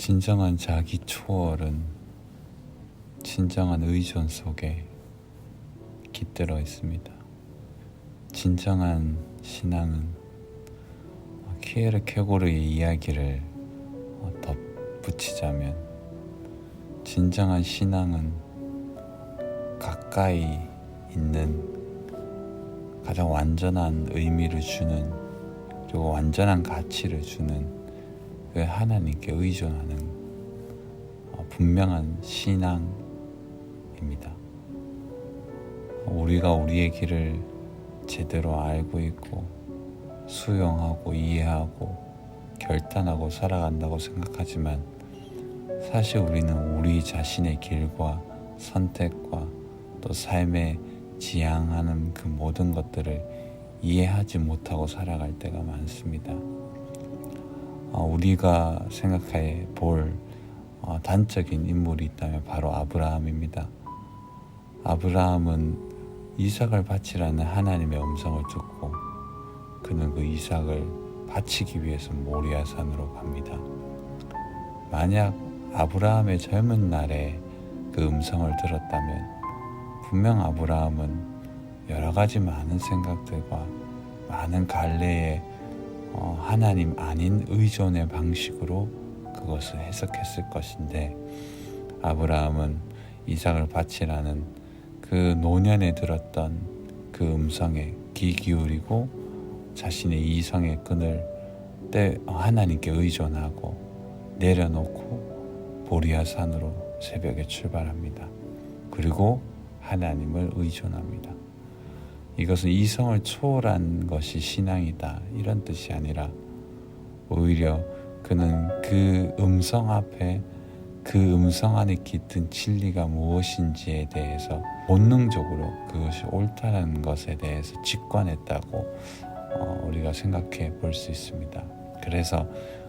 진정한 자기 초월은 진정한 의존 속에 깃들어 있습니다. 진정한 신앙은 키에르 케고르의 이야기를 어, 덧붙이자면 진정한 신앙은 가까이 있는 가장 완전한 의미를 주는 그리고 완전한 가치를 주는 그 하나님께 의존하는 어, 분명한 신앙입니다. 우리가 우리의 길을 제대로 알고 있고 수용하고 이해하고 결단하고 살아간다고 생각하지만 사실 우리는 우리 자신의 길과 선택과 또 삶에 지향하는 그 모든 것들을 이해하지 못하고 살아갈 때가 많습니다. 어, 우리가 생각해 볼 어, 단적인 인물이 있다면 바로 아브라함입니다. 아브라함은 이삭을 바치라는 하나님의 음성을 듣고 그는 그 이삭을 바치기 위해서 모리아 산으로 갑니다. 만약 아브라함의 젊은 날에 그 음성을 들었다면 분명 아브라함은 여러 가지 많은 생각들과 많은 갈래의 어, 하나님 아닌 의존의 방식으로 그것을 해석했을 것인데 아브라함은 이삭을 바치라는 그 노년에 들었던 그 음성에 귀 기울이고 자신의 이성의 끈을 때 하나님께 의존하고 내려놓고 보리아 산으로 새벽에 출발합니다. 그리고 하나님을 의존합니다. 이것은 이성을 초월한 것이 신앙이다 이런 뜻이 아니라 오히려 그는 그 음성 앞에 그 음성 안에 깃든 진리가 무엇인지에 대해서 본능적으로 그것이 옳다는 것에 대해서 직관했다고 어, 우리가 생각해 볼 수 있습니다. 그래서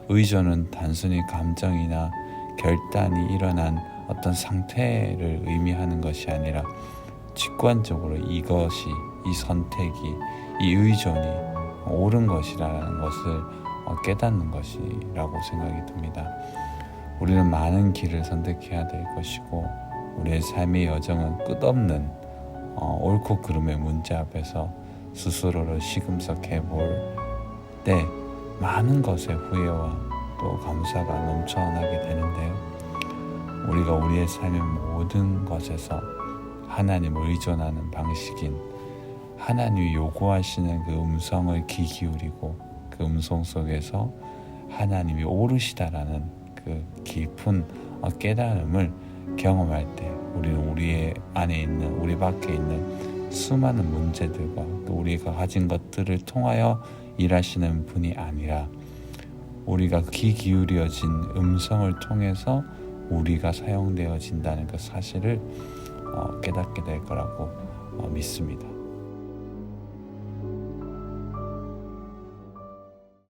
의존은 단순히 감정이나 결단이 일어난 어떤 상태를 의미하는 것이 아니라 직관적으로 이것이 이 선택이 이 의존이 옳은 것이라는 것을 어, 깨닫는 것이라고 생각이 듭니다. 우리는 많은 길을 선택해야 될 것이고 우리의 삶의 여정은 끝없는 어, 옳고 그름의 문제 앞에서 스스로를 시금석해 볼 때 많은 것에 후회와 또 감사가 넘쳐나게 되는데요. 우리가 우리의 삶의 모든 것에서 하나님을 의존하는 방식인 하나님이 요구하시는 그 음성을 귀 기울이고 그 음성 속에서 하나님이 옳으시다라는 그 깊은 어, 깨달음을 경험할 때 우리는 우리의 안에 있는 우리 밖에 있는 수많은 문제들과 또 우리가 가진 것들을 통하여 일하시는 분이 아니라 우리가 귀 기울여진 음성을 통해서 우리가 사용되어진다는 그 사실을 어, 깨닫게 될 거라고 어, 믿습니다.